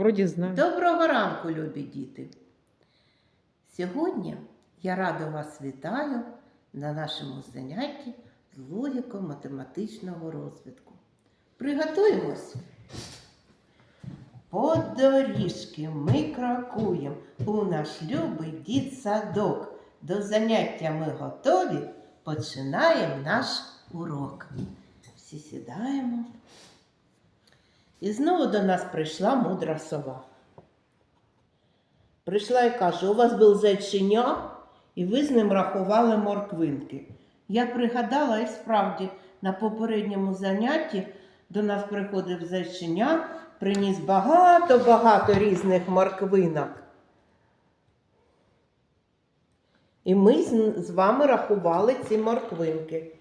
Вроді знаю. Доброго ранку, любі діти! Сьогодні я рада вас вітаю на нашому занятті з логіко-математичного розвитку. Приготуємось. По доріжки ми крокуємо у наш любий дід садок. До заняття ми готові. Починаємо наш урок. Всі сідаємо. І знову до нас прийшла мудра сова. Прийшла і каже: у вас був зайчиня, і ви з ним рахували морквинки. Я пригадала, і справді на попередньому занятті до нас приходив зайчиня, приніс багато-багато різних морквинок. І ми з вами рахували ці морквинки.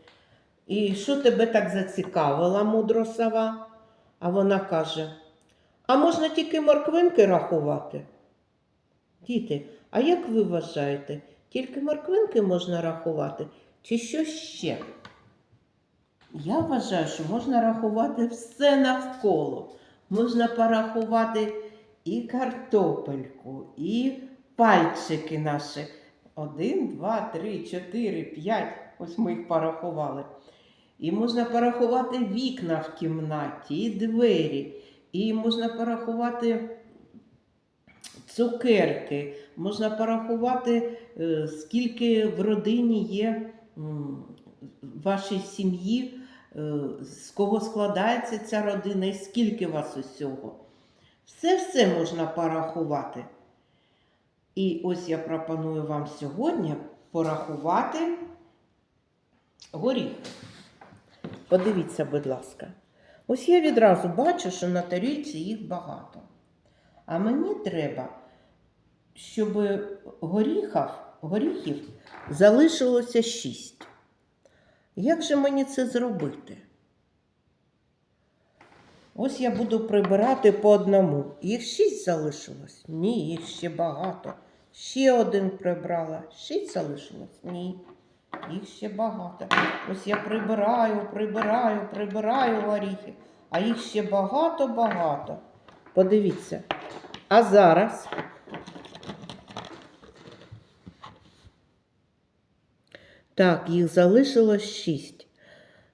І що тебе так зацікавила, мудро сова? А вона каже: А можна тільки морквинки рахувати? Діти, а як ви вважаєте, тільки морквинки можна рахувати? Чи що ще? Я вважаю, що можна рахувати все навколо. Можна порахувати і картопельку, і пальчики наші. Один, два, три, чотири, п'ять. Ось ми їх порахували. І можна порахувати вікна в кімнаті, і двері, і можна порахувати цукерки, можна порахувати, е, скільки в родині є вашій сім'ї, е, з кого складається ця родина і скільки вас усього. Все-все можна порахувати. І ось я пропоную вам сьогодні порахувати горіхи. Подивіться, будь ласка. Ось я відразу бачу, що на тарілці їх багато. А мені треба, щоб горіхів, горіхів залишилося шість. Як же мені це зробити? Ось я буду прибирати по одному. Їх шість залишилось? Ні, їх ще багато. Ще один прибрала. Шість залишилось? Ні. Їх ще багато. Ось я прибираю, прибираю, прибираю горіхи, а їх ще багато-багато. Подивіться. А зараз. Так, їх залишилось шість.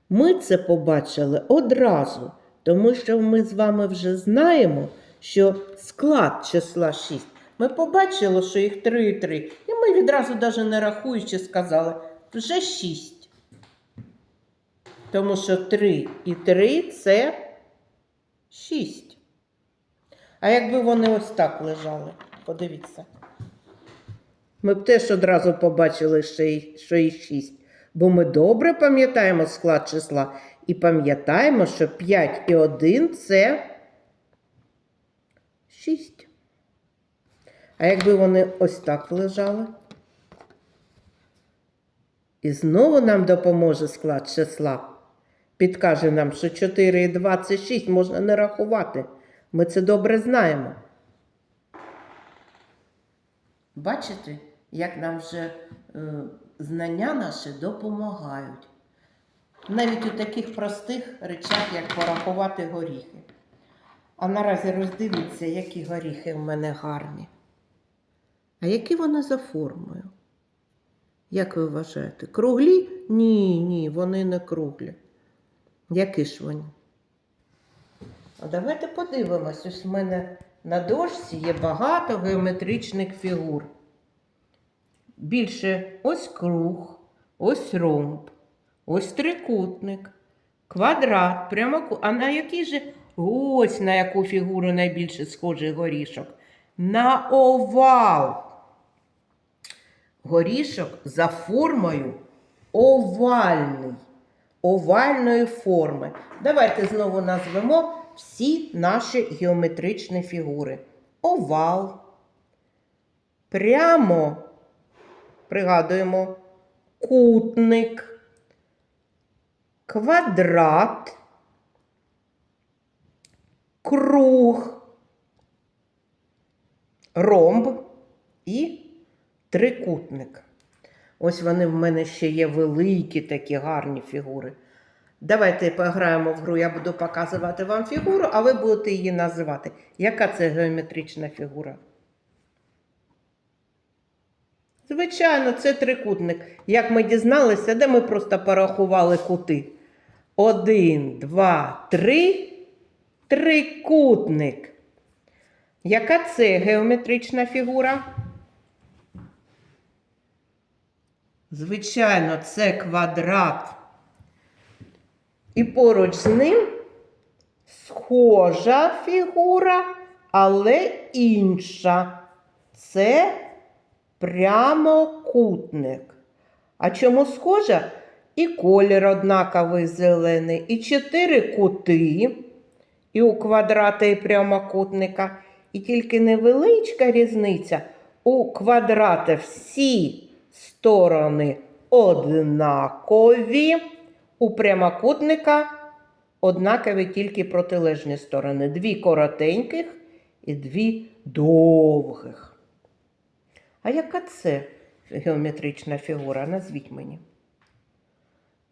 Ми це побачили одразу, тому що ми з вами вже знаємо, що склад числа 6. Ми побачили, що їх 3 і 3. І ми відразу, навіть не рахуючи, сказали, вже 6. Тому що 3 і 3 це 6. А якби вони ось так лежали, подивіться. Ми б теж одразу побачили, що їх, 6. Бо ми добре пам'ятаємо склад числа і пам'ятаємо, що 5 і 1 це 6. А якби вони ось так лежали? І знову нам допоможе склад числа. Підкаже нам, що 4 і 2 це 6 можна не рахувати. Ми це добре знаємо. Бачите, як нам вже е, знання наші допомагають. Навіть у таких простих речах, як порахувати горіхи. А наразі роздивіться, які горіхи в мене гарні. А які вони за формою? Як ви вважаєте? Круглі? Ні, ні, вони не круглі. Які ж вони? А давайте подивимось. Ось в мене на дошці є багато геометричних фігур. Більше ось круг, ось ромб, ось трикутник, квадрат, прямокут. А на який же ось на яку фігуру найбільше схожий горішок? На овал. Горішок за формою овальний. Овальної форми. Давайте знову назвемо всі наші геометричні фігури. Овал. Прямо пригадуємо кутник, квадрат, круг, ромб і трикутник. Ось вони в мене ще є великі такі гарні фігури. Давайте пограємо в гру. Я буду показувати вам фігуру, а ви будете її називати. Яка це геометрична фігура? Звичайно, це трикутник. Як ми дізналися, де ми просто порахували кути. Один, два, три. Трикутник. Яка це геометрична фігура? Звичайно, це квадрат. І поруч з ним схожа фігура, але інша. Це прямокутник. А чому схожа? І колір однаковий зелений, і чотири кути, і у квадрата і прямокутника. І тільки невеличка різниця. У квадрата всі сторони однакові, у прямокутника однакові тільки протилежні сторони. Дві коротеньких і дві довгих. А яка це геометрична фігура? Назвіть мені.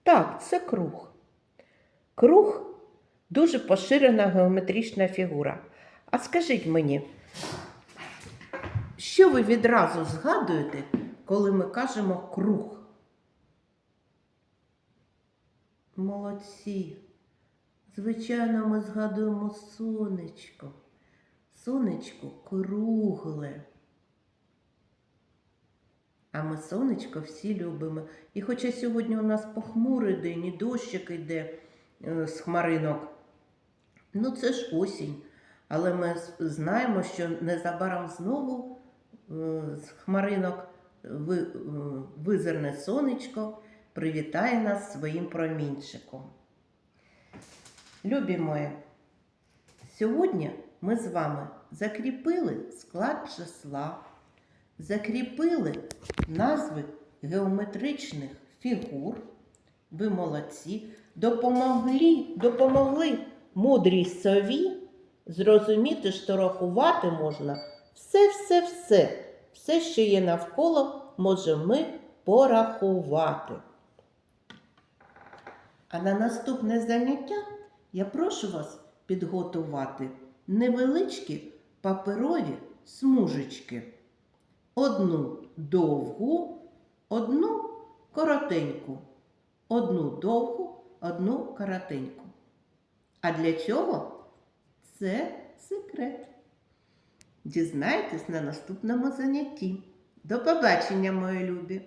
Так, це круг. Круг дуже поширена геометрична фігура. А скажіть мені, що ви відразу згадуєте, коли ми кажемо круг? Молодці. Звичайно, ми згадуємо сонечко. Сонечко кругле. А ми сонечко всі любимо. І хоча сьогодні у нас похмурий день, і дощик йде е, з хмаринок, ну це ж осінь. Але ми знаємо, що незабаром знову е, з хмаринок ви- е, сонечко, привітає нас своїм промінчиком. Любі мої, сьогодні ми з вами закріпили склад числа, закріпили назви геометричних фігур. Ви молодці, допомогли, допомогли мудрій сові зрозуміти, що рахувати можна все, все, все, все, що є навколо, можемо ми порахувати. А на наступне заняття я прошу вас підготувати невеличкі паперові смужечки. Одну довгу, одну коротеньку. Одну довгу, одну коротеньку. А для чого? Це секрет. Дізнайтесь на наступному занятті. До побачення, мої любі!